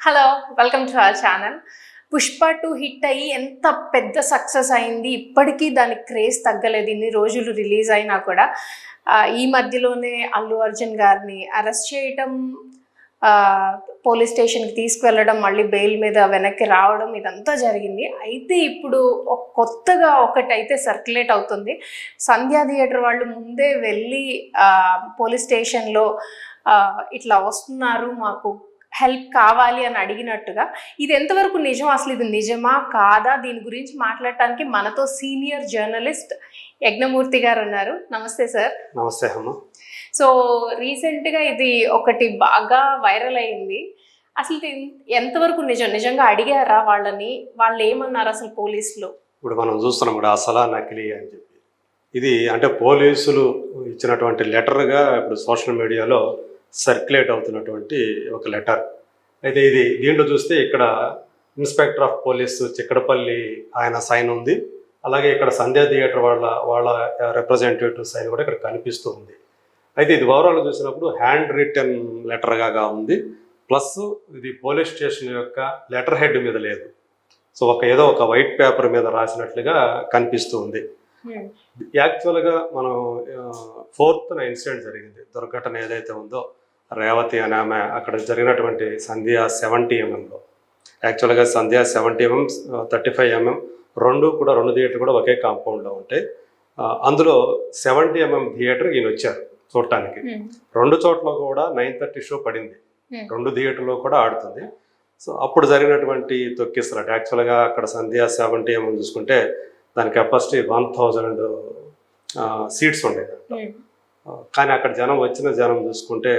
Hello welcome to our channel Pushpa two hit అయ్యి ఎంత పెద్ద సక్సెస్ అయింది ఇప్పటికీ దాని క్రేజ్ తగ్గలేదు ఇన్ని రోజులు రిలీజ్ అయినా కూడా. ఈ మధ్యలోనే అల్లు అర్జున్ గారిని అరెస్ట్ చేయటం పోలీస్ స్టేషన్కి తీసుకువెళ్ళడం మళ్ళీ బెయిల్ మీద వెనక్కి రావడం ఇదంతా జరిగింది. అయితే ఇప్పుడు కొత్తగా ఒకటైతే సర్క్యులేట్ అవుతుంది. సంధ్యా థియేటర్ వాళ్ళు ముందే వెళ్ళి పోలీస్ స్టేషన్లో ఇట్లా వస్తున్నారు మాకు హెల్ప్ కావాలి అని అడిగినట్టుగా ఇది ఎంతవరకు నిజం? అసలు ఇది నిజమా? కాదా? దీని గురించి మాట్లాడటానికి మనతో సీనియర్ జర్నలిస్ట్ యజ్ఞమూర్తి గారు ఉన్నారు. నమస్తే సార్ నమస్తే అమ్మ. సో రీసెంట్గా ఇది ఒకటి బాగా వైరల్ అయింది. అసలు ఎంతవరకు నిజం? నిజంగా అడిగారా వాళ్ళని? వాళ్ళు ఏమన్నారు అసలు పోలీసులు? ఇప్పుడు మనం చూస్తున్నాం కూడా అసలా నకిలీ అని చెప్పి. ఇది అంటే పోలీసులు ఇచ్చినటువంటి లెటర్గా ఇప్పుడు సోషల్ మీడియాలో సర్క్యులేట్ అవుతున్నటువంటి ఒక లెటర్ అయితే ఇది దీంట్లో చూస్తే ఇక్కడ ఇన్స్పెక్టర్ ఆఫ్ పోలీస్ చిక్కడపల్లి ఆయన సైన్ ఉంది. అలాగే ఇక్కడ సంధ్యా థియేటర్ వాళ్ళ వాళ్ళ రిప్రజెంటేటివ్ సైన్ కూడా ఇక్కడ కనిపిస్తూ ఉంది. అయితే ఇది ఓవరాల్ చూసినప్పుడు హ్యాండ్ రిటర్న్ లెటర్గా ఉంది. ప్లస్ ఇది పోలీస్ స్టేషన్ యొక్క లెటర్ హెడ్ మీద లేదు. సో ఒక ఏదో ఒక వైట్ పేపర్ మీద రాసినట్లుగా కనిపిస్తూ ఉంది. యాక్చువల్గా మనం ఫోర్త్న ఇన్సిడెంట్ జరిగింది. దుర్ఘటన ఏదైతే ఉందో. రేవతి అనే ఆమె అక్కడ జరిగినటువంటి సంధ్య సెవెంటీ ఎంఎంలో. యాక్చువల్గా Sandhya seventy MM thirty five MM రెండు కూడా రెండు థియేటర్ కూడా ఒకే కాంపౌండ్లో ఉంటాయి అందులో సెవెంటీ ఎంఎం థియేటర్ ఈయన వచ్చారు చూడటానికి. రెండు చోట్ల కూడా నైన్ థర్టీ షో పడింది. రెండు థియేటర్లో కూడా ఆడుతుంది. సో అప్పుడు జరిగినటువంటి తొక్కిసలాట యాక్చువల్గా అక్కడ సంధ్యా సెవెంటీ ఎంఎం చూసుకుంటే దాని కెపాసిటీ వన్ థౌజండ్ సీట్స్ ఉండేది. కానీ అక్కడ జనం వచ్చిన జనం చూసుకుంటే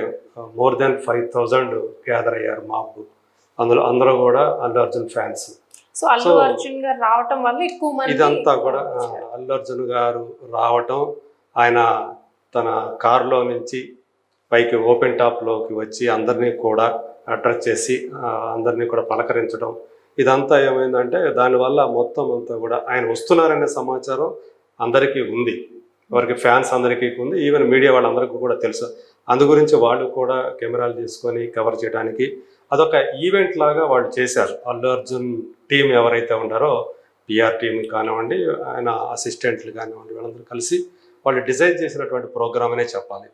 more than five thousand gather అయ్యారు మాకు. అందులో అందరూ కూడా Allu Arjun fans so Allu So, Arjun గారు రావటం వల్ల ఎక్కువ మంది ఇదంతా కూడా అల్లు అర్జున్ గారు రావటం ఆయన తన కారులో నుంచి పైకి ఓపెన్ టాప్లోకి వచ్చి అందరినీ కూడా అట్రాక్ట్ చేసి అందరినీ కూడా పలకరించడం ఇదంతా ఏమైందంటే దానివల్ల మొత్తం అంతా కూడా ఆయన వస్తున్నారనే సమాచారం అందరికీ ఉంది. వారికి ఫ్యాన్స్ అందరికీ ఉంది. ఈవెన్ మీడియా వాళ్ళందరికీ కూడా తెలుసు. అందు గురించి వాళ్ళు కూడా కెమెరాలు తీసుకొని కవర్ చేయడానికి అదొక ఈవెంట్ లాగా వాళ్ళు చేశారు. అల్లు అర్జున్ టీం ఎవరైతే ఉన్నారో పిఆర్ టీం కానివ్వండి ఆయన అసిస్టెంట్లు కానివ్వండి వీళ్ళందరూ కలిసి వాళ్ళు డిజైన్ చేసినటువంటి ప్రోగ్రామ్ అనే చెప్పాలి.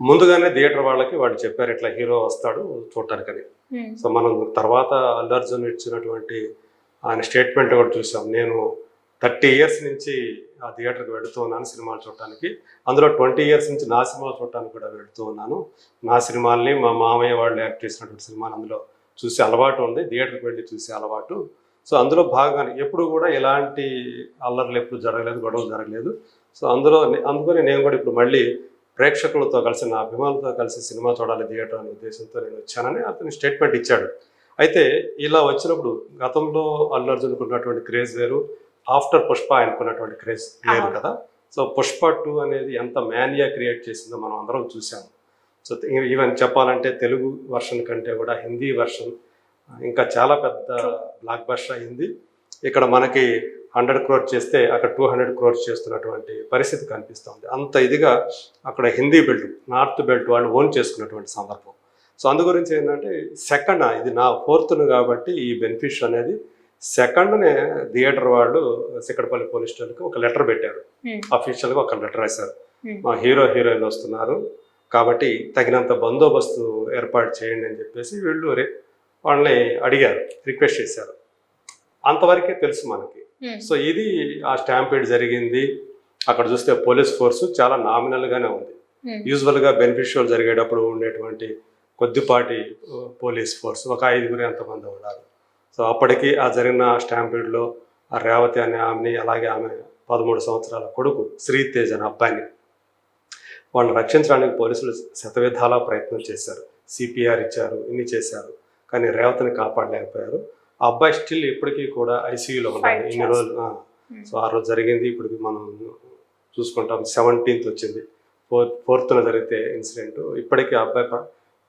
ముందుగానే థియేటర్ వాళ్ళకి వాళ్ళు చెప్పారు ఇట్లా హీరో వస్తాడు చూడటానికని. Hmm. సో మనం తర్వాత అల్లు అర్జున్ ఇచ్చినటువంటి ఆయన స్టేట్మెంట్ కూడా చూసాం. నేను థర్టీ ఇయర్స్ నుంచి ఆ థియేటర్కి వెళుతూ ఉన్నాను సినిమాలు చూడటానికి. అందులో ట్వంటీ ఇయర్స్ నుంచి నా సినిమాలు చూడటానికి కూడా వెళుతూ ఉన్నాను. నా సినిమాల్ని మా మామయ్య వాళ్ళు యాక్ట్ చేసినటువంటి సినిమాలు అందులో చూసే అలవాటు ఉంది థియేటర్కి వెళ్ళి చూసే అలవాటు. సో అందులో భాగంగానే ఎప్పుడు కూడా ఎలాంటి అల్లర్లు ఎప్పుడు జరగలేదు గొడవలు జరగలేదు. సో అందులో అందుకని నేను కూడా ఇప్పుడు మళ్ళీ ప్రేక్షకులతో కలిసి నా అభిమానులతో కలిసి సినిమా చూడాలి థియేటర్ అనే ఉద్దేశంతో నేను వచ్చానని అతను స్టేట్మెంట్ ఇచ్చాడు. అయితే ఇలా వచ్చినప్పుడు గతంలో అల్లు అర్జున్కు ఉన్నటువంటి క్రేజ్ వేరు ఆఫ్టర్ పుష్ప ఆయనకున్నటువంటి క్రేజ్ అవును. కదా. సో పుష్ప టూ అనేది ఎంత మేనియా క్రియేట్ చేసిందో మనం అందరం చూసాము సో ఈవెన్ చెప్పాలంటే తెలుగు వర్షన్ కంటే కూడా హిందీ వర్షన్ ఇంకా చాలా పెద్ద బ్లాక్ బస్టర్ అయింది. ఇక్కడ మనకి హండ్రెడ్ క్రోర్ చేస్తే అక్కడ టూ హండ్రెడ్ క్రోర్స్ చేస్తున్నటువంటి పరిస్థితి కనిపిస్తుంది అంత ఇదిగా అక్కడ హిందీ బెల్ట్ నార్త్ బెల్ట్ వాళ్ళు ఓన్ చేసుకున్నటువంటి సందర్భం. సో అందు గురించి ఏంటంటే సెకండ్ ఇది నా ఫోర్త్ను కాబట్టి ఈ బెనిఫిష్ అనేది సెకండ్నే థియేటర్ వాళ్ళు సిక్కడపల్లి పోలీస్ స్టేషన్కి ఒక లెటర్ పెట్టారు. అఫీషియల్గా ఒక లెటర్ రాశారు. మా హీరో హీరోయిన్లు వస్తున్నారు కాబట్టి తగినంత బందోబస్తు ఏర్పాటు చేయండి అని చెప్పేసి వీళ్ళు వాళ్ళని అడిగారు రిక్వెస్ట్ చేశారు అంతవరకే తెలుసు మనకి. సో ఇది ఆ స్టాంపేడ్ జరిగింది అక్కడ చూస్తే పోలీస్ ఫోర్స్ చాలా నామినల్గానే ఉంది. యూజువల్గా బెనిఫిషియల్ జరిగేటప్పుడు ఉండేటువంటి కొద్దిపాటి పోలీస్ ఫోర్స్ ఒక ఐదుగురు ఎంతమంది ఉన్నారు సో అప్పటికి ఆ జరిగిన స్టాంపేడ్లో ఆ రేవతి అనే ఆమెని అలాగే ఆమె పదమూడు సంవత్సరాల కొడుకు శ్రీతేజ్ అనే అబ్బాయిని వాళ్ళని రక్షించడానికి పోలీసులు శతవిధాలా ప్రయత్నం చేశారు. సిపిఆర్ ఇచ్చారు ఇన్ని చేశారు కానీ రేవతిని కాపాడలేకపోయారు. ఆ అబ్బాయి స్టిల్ ఇప్పటికీ కూడా ఐసీయూలో ఉన్నాడు ఇన్ని రోజులు. సో ఆ రోజు జరిగింది. ఇప్పటికి మనం చూసుకుంటాం. సెవెంటీన్త్ వచ్చింది. ఫోర్ ఫోర్త్న జరిగితే ఇన్సిడెంట్. ఇప్పటికీ ఆ అబ్బాయి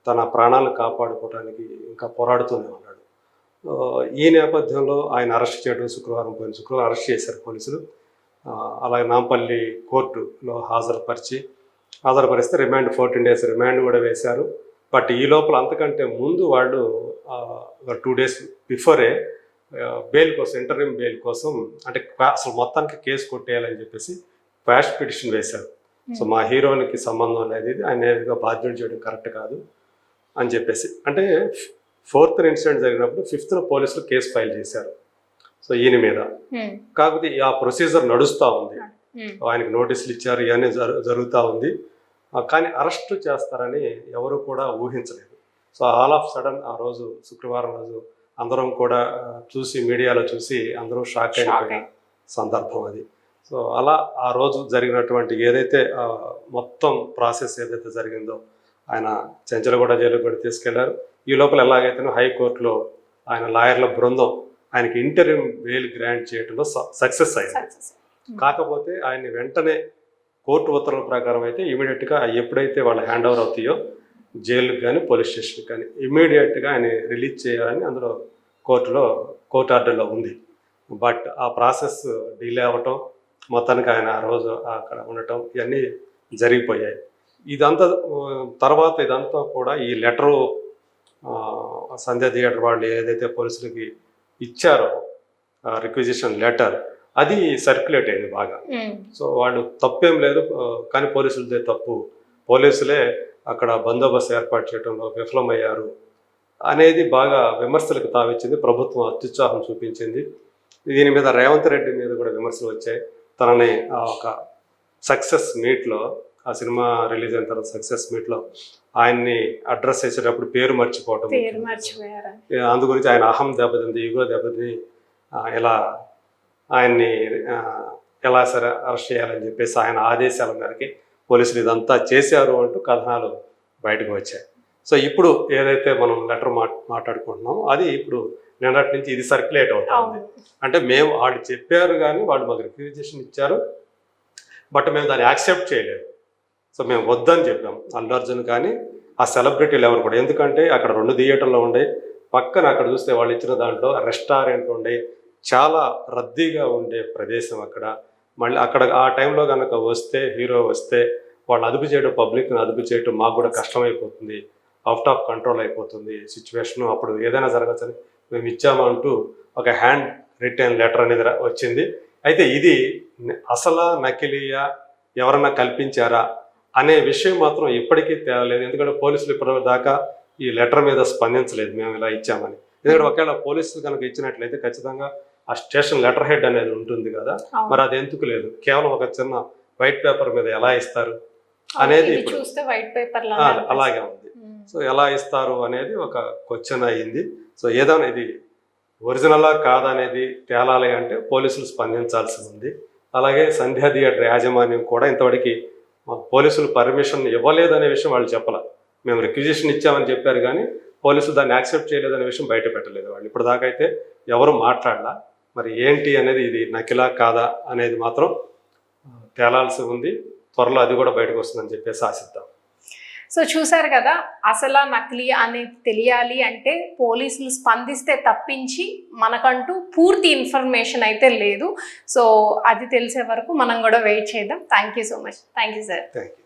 తన ప్రాణాలను కాపాడుకోవడానికి ఇంకా పోరాడుతూనే ఉన్నాడు. ఈ నేపథ్యంలో ఆయన అరెస్ట్ చేయడం శుక్రవారం పోయిన శుక్రవారం అరెస్ట్ చేశారు పోలీసులు. అలాగే నాంపల్లి కోర్టులో హాజరుపరిచి హాజరుపరిస్తే రిమాండ్ ఫోర్టీన్ డేస్ రిమాండ్ కూడా వేశారు. బట్ ఈ లోపల అంతకంటే ముందు వాళ్ళు టూ డేస్ బిఫోరే బెయిల్ కోసం ఇంటర్వ్యూ బెయిల్ కోసం అంటే అసలు మొత్తానికి కేసు కొట్టేయాలని చెప్పేసి క్వాష్ పిటిషన్ వేశారు. సో మా హీరోనికి సంబంధం అనేది ఇది, ఆయన బాధ్యుడు చేయడం కరెక్ట్ కాదు అని చెప్పేసి. అంటే ఫోర్త్ ఇన్సిడెంట్ జరిగినప్పుడు ఫిఫ్త్న పోలీసులు కేసు ఫైల్ చేశారు. సో ఈయన మీద. కాకపోతే ఆ ప్రొసీజర్ నడుస్తూ ఉంది. ఆయనకి నోటీసులు ఇచ్చారు ఇవన్నీ జరు జరుగుతూ ఉంది. కానీ అరెస్ట్ చేస్తారని ఎవరు కూడా ఊహించలేదు. సో ఆల్ ఆఫ్ సడన్ ఆ రోజు శుక్రవారం రోజు అందరం కూడా చూసి మీడియాలో చూసి అందరూ షాక్ అయిపోయిన సందర్భం అది. సో అలా ఆ రోజు జరిగినటువంటి ఏదైతే మొత్తం ప్రాసెస్ ఏదైతే జరిగిందో ఆయన చెంచలగూడ జైలుకు కూడా తీసుకెళ్ళారు. ఈ లోపల ఎలాగైతే హైకోర్టులో ఆయన లాయర్ల బృందం ఆయనకి ఇంటర్వ్యూ బెయిల్ గ్రాంట్ చేయడంలో సక్సెస్ అయింది. కాకపోతే ఆయన్ని వెంటనే కోర్టు ఉత్తర్వుల ప్రకారం అయితే ఇమీడియట్గా ఎప్పుడైతే వాళ్ళు హ్యాండ్ ఓవర్ అవుతాయో జైలుకి కానీ పోలీస్ స్టేషన్కి కానీ ఇమీడియట్గా ఆయన రిలీజ్ చేయాలని అందులో కోర్టులో కోర్టు ఆర్డర్లో ఉంది. బట్ ఆ ప్రాసెస్ డిలే అవ్వటం మొత్తానికి ఆయన ఆ రోజు అక్కడ ఉండటం ఇవన్నీ జరిగిపోయాయి. ఇదంతా తర్వాత ఇదంతా కూడా ఈ లెటరు సంధ్య థియేటర్ వాళ్ళు ఏదైతే పోలీసులకి ఇచ్చారో రిక్విజిషన్ లెటర్ అది సర్క్యులేట్ అయింది బాగా. సో వాళ్ళు తప్పేం లేదు కానీ పోలీసులదే తప్పు. పోలీసులే అక్కడ బందోబస్తు ఏర్పాటు చేయడంలో విఫలమయ్యారు అనేది బాగా విమర్శలకు తావిచ్చింది ప్రభుత్వం అత్యుత్సాహం చూపించింది. దీని మీద రేవంత్ రెడ్డి మీద కూడా విమర్శలు వచ్చాయి. తనని ఆ ఒక సక్సెస్ మీట్లో ఆ సినిమా రిలీజ్ అయిన తర్వాత సక్సెస్ మీట్లో ఆయన్ని అడ్రస్ చేసేటప్పుడు పేరు మర్చిపోవటం. పేరు మర్చిపోయారా? ఏ, అందు గురించి ఆయన అహం దెబ్బతింది ఇగో దెబ్బతిని ఆ, ఎలా ఆయన్ని ఎలా సరే అరెస్ట్ చేయాలని చెప్పేసి ఆయన ఆదేశాల మేరకి పోలీసులు ఇదంతా చేశారు అంటూ కథనాలు బయటకు వచ్చాయి. సో ఇప్పుడు ఏదైతే మనం లెటర్ మా మాట్లాడుకుంటున్నామో అది ఇప్పుడు నిన్నటి నుంచి ఇది సర్క్యులేట్ అవుతుంది అంటే మేము వాళ్ళు చెప్పారు కానీ వాళ్ళు మాకు రిక్విజిషన్ ఇచ్చారు బట్ మేము దాన్ని యాక్సెప్ట్ చేయలేదు. సో మేము వద్దని చెప్పాం అల్లు అర్జున్ కానీ ఆ సెలబ్రిటీలు ఎవరు కూడా. ఎందుకంటే అక్కడ రెండు థియేటర్లు ఉండే పక్కన అక్కడ చూస్తే వాళ్ళు ఇచ్చిన దాంట్లో రెస్టారెంట్లు ఉండే చాలా రద్దీగా ఉండే ప్రదేశం అక్కడ. మళ్ళీ అక్కడ ఆ టైంలో కనుక వస్తే హీరో వస్తే వాళ్ళు అదుపు చేయడం పబ్లిక్ని అదుపు చేయడం మాకు కూడా కష్టమైపోతుంది. అవుట్ ఆఫ్ కంట్రోల్ అయిపోతుంది సిచ్యువేషన్. అప్పుడు ఏదైనా జరగచ్చని మేము ఇచ్చామంటూ ఒక హ్యాండ్ రిటర్న్ లెటర్ అనేది వచ్చింది. అయితే ఇది అసలా నకిలీయా? ఎవరన్నా కల్పించారా? అనే విషయం మాత్రం ఇప్పటికీ తేలలేదు. ఎందుకంటే పోలీసులు ఇప్పటి దాకా ఈ లెటర్ మీద స్పందించలేదు. మేము ఇలా ఇచ్చామని. ఎందుకంటే ఒకవేళ పోలీసులు కనుక ఇచ్చినట్లయితే ఖచ్చితంగా ఆ స్టేషన్ లెటర్ హెడ్ అనేది ఉంటుంది కదా. మరి అది ఎందుకు లేదు? కేవలం ఒక చిన్న వైట్ పేపర్ మీద ఎలా ఇస్తారు అనేది చూస్తే వైట్ పేపర్ అలాగే ఉంది. సో ఎలా ఇస్తారు అనేది ఒక క్వశ్చన్ అయ్యింది సో ఏదైనా ఇది ఒరిజినలా కాదనేది తేలాలి అంటే పోలీసులు స్పందించాల్సి ఉంది. అలాగే సంధ్యా థియేటర్ యాజమాన్యం కూడా ఇంతవరకు మాకు పోలీసులు పర్మిషన్ ఇవ్వలేదనే విషయం వాళ్ళు చెప్పాల. మేము రిక్విజిషన్ ఇచ్చామని చెప్పారు కానీ పోలీసులు దాన్ని యాక్సెప్ట్ చేయలేదనే విషయం బయట పెట్టలేదు వాళ్ళు. ఇప్పుడు దాకా అయితే ఎవరు మాట్లాడలా. మరి ఏంటి అనేది ఇది నకిలా కాదా అనేది మాత్రం తేలాల్సి ఉంది. త్వరలో అది కూడా బయటకు వస్తుందని చెప్పేసి ఆశిద్దాం. సో చూసారు కదా అసలు నకిలీ అనేది తెలియాలి అంటే పోలీసులు స్పందిస్తే తప్పించి మనకంటూ పూర్తి ఇన్ఫర్మేషన్ అయితే లేదు. సో అది తెలిసే వరకు మనం కూడా వెయిట్ చేద్దాం. Thank you so much thank you sir thank you